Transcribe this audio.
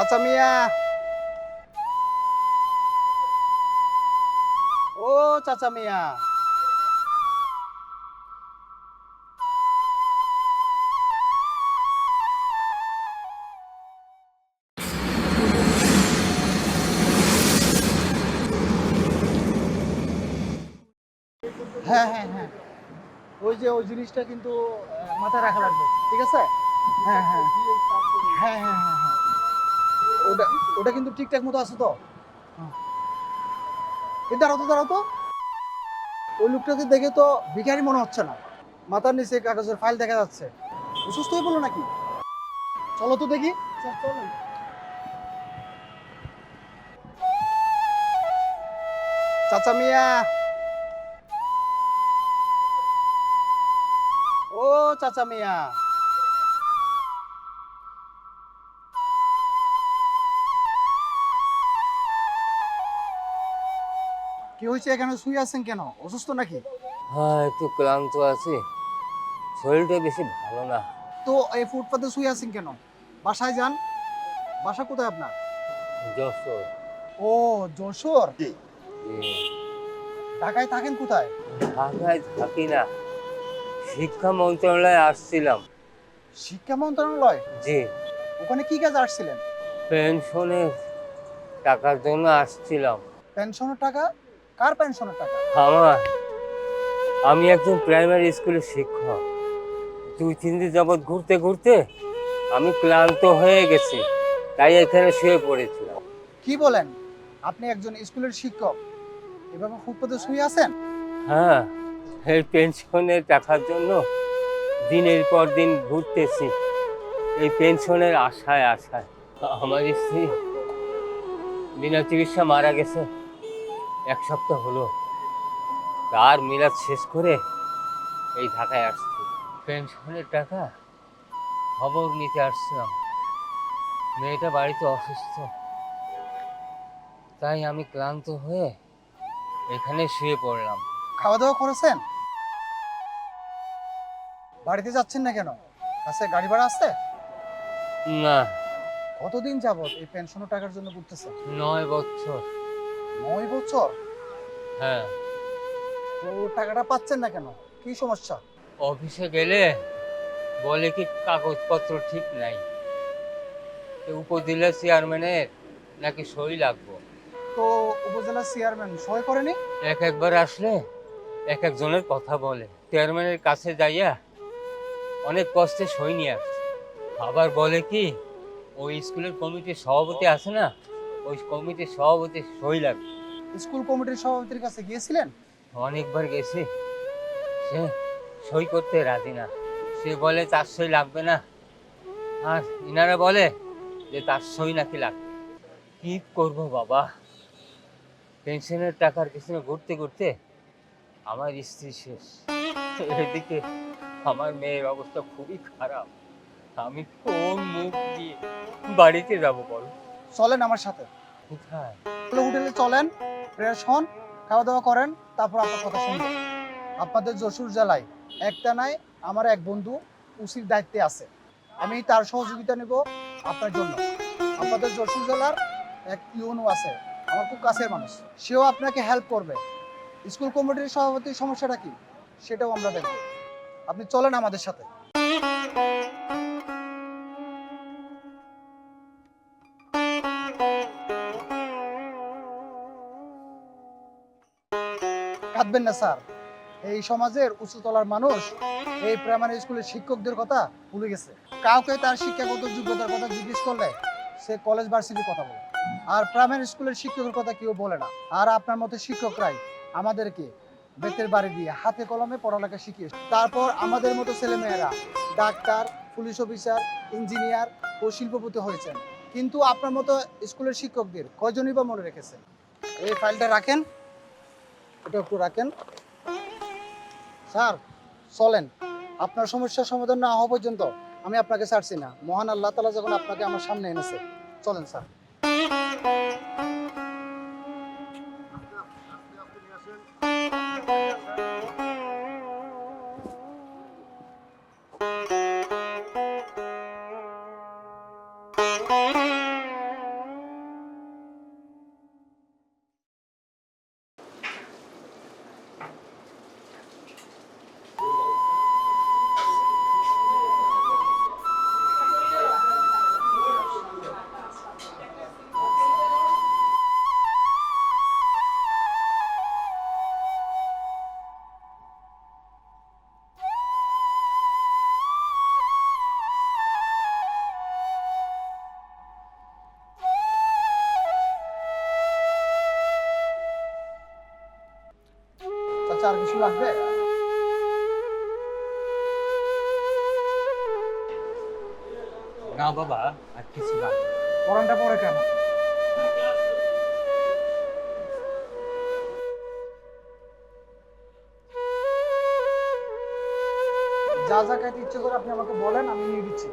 চাচা মিয়া। ও চাচা মিয়া। হ্যাঁ হ্যাঁ হ্যাঁ। ওই যে, ওই জিনিসটা কিন্তু মাথায় রাখা লাগবে। ঠিক আছে? হ্যাঁ হ্যাঁ। হ্যাঁ হ্যাঁ হ্যাঁ হ্যাঁ। ওটা ওটা কিন্তু ঠিকঠাক মতো আছে তো। এ দাঁড়াও তো দাঁড়াও তো। ওই লোকটাকে দেখে তো ভিখারি মনে হচ্ছে না। মাথার নিচে কাগজের ফাইল দেখা যাচ্ছে। অসুস্থ হয়ে পড়ল নাকি? চলো তো দেখি। চলো চাচা মিয়া। ও চাচা মিয়া। কি হয়েছে এখানে? শুয়ে আছেন কেন? অসুস্থ নাকি? হ্যাঁ একটু ক্লান্ত আছি। শরীরটা বেশি ভালো না। তো এই ফুটপাতে শুয়ে আছেন কেন? বাসায় যান। বাসা কোথায় আপনার? যশোর। ও যশোর? জি। ঢাকায় থাকেন কোথায়? ঢাকায় থাকি না। শিক্ষা মন্ত্রণালয়ে আসছিলাম। শিক্ষা মন্ত্রণালয়? জি। ওখানে কি কাজ আসছিলেন? পেনশনের টাকার জন্য আসছিলাম। পেনশনের টাকা? কার পেনশনের টাকা? আমার আমি একজন প্রাইমারি স্কুলের শিক্ষক। দুই তিন দিন যাবৎ ঘুরতে ঘুরতে আমি ক্লান্ত হয়ে গেছি তাই এখানে শুয়ে পড়েছিলাম। কি বলেন? আপনি একজন স্কুলের শিক্ষক। এভাবে ফুটপাতে শুয়ে আছেন? হ্যাঁ এই পেনশনের টাকার জন্য দিনের পর দিন ঘুরতেছি। এই পেনশনের আশায় আশায়। আমার স্ত্রী বিনা চিকিৎসা মারা গেছে। এক সপ্তাহ হলো। তার মিলাদ শেষ করে এই ঢাকায় আসছি। পেনশনের টাকা? খবর নিতে আসছিলাম। মেয়েটা বাড়িতে অসুস্থ। তাই আমি ক্লান্ত হয়ে এখানে শুয়ে পড়লাম। খাওয়া দাওয়া করেছেন? বাড়িতে যাচ্ছেন না কেন? কাছে গাড়ি ভাড়া আছে? না। কতদিন যাবত এই পেনশনের টাকার জন্য ঘুরতেছেন নয় বছর। নয় বছর? হ্যাঁ। তো টাকাটা পাচ্ছেন না কেন? কি সমস্যা? অফিসে গেলে বলে কি কাগজপত্র ঠিক নাই? উপজেলা চেয়ারম্যানের নাকি সই লাগবো? তো উপজেলা চেয়ারম্যান সই করেনি? এক একবার আসলে এক একজনের কথা বলে। চেয়ারম্যানের কাছে যাইয়া অনেক কষ্টে সই নিয়ে আসছে। আবার বলে কি ওই স্কুলের কমিটির সভাপতি আছে না ওই কমিটির সভাপতি সই লাগবে স্কুল কমিটির সভাপতির কাছে গিয়েছিলেন? অনেকবার গেছি। সে সই করতে রাজি না। সে বলে তার সই লাগবে না। আর ইনারা বলে যে তার সই নাকি লাগবে। কি করব বাবা? পেনশনের টাকার পিছনে ঘুরতে ঘুরতে আমার স্ত্রী শেষ। এদিকে আমার মেয়ের অবস্থা খুবই খারাপ। আমি কোন মুখ দিয়ে বাড়িতে যাব বল? চলেন আমার সাথে। হোটেলে চলেন ফ্রেশ হন খাওয়া দাওয়া করেন তারপর আপনার কথা শুনব। আপনাদের যশোর জেলায় একটা নাই আমার এক বন্ধু উচির দায়িত্বে আছে। আমি তার সহযোগিতা নেব আপনার জন্য। আপনাদের যশোর জেলার এক ইউনো আছে আমার খুব কাছের মানুষ। সেও আপনাকে হেল্প করবে। স্কুল কমিটির সভাপতির সমস্যাটা কি? সেটাও আমরা দেখব। আপনি চলেন আমাদের সাথে। কাঁদবেন না, স্যার। এই সমাজের উচ্চতলার মানুষ, এই প্রাইমারি স্কুলের শিক্ষকদের কথা ভুলে গেছে। কাউকে তার শিক্ষাগত যোগ্যতার কথা জিজ্ঞেস করলে সে কলেজ ভার্সিটির কথা বলে। আর প্রাইমারি স্কুলের শিক্ষকের কথা কেউ বলে না। আর আপনার মতো শিক্ষকরাই আমাদেরকে বেতের বাড়ি দিয়ে হাতে কলমে পড়ালেখা শিখিয়ে তারপর আমাদের মতো ছেলেমেয়েরা ডাক্তার, পুলিশ অফিসার ইঞ্জিনিয়ার ও শিল্পপতি হয়েছেন। কিন্তু আপনার মতো স্কুলের শিক্ষকদের কয়জনই বা মনে রেখেছেন এই ফাইলটা রাখেন। এটা একটু রাখেন। স্যার, চলেন। আপনার সমস্যার সমাধান না হওয়া পর্যন্ত আমি আপনাকে ছাড়ছি না। মহান আল্লাহ তালা যখন আপনাকে আমার সামনে এনেছে। চলেন, স্যার। চাচা আর কিছু লাগবে? না বাবা আর কিছু না। পরানটা পরে কেন? যা যা খাইতে ইচ্ছে করে আপনি আমাকে বলেন আমি নিয়ে দিচ্ছি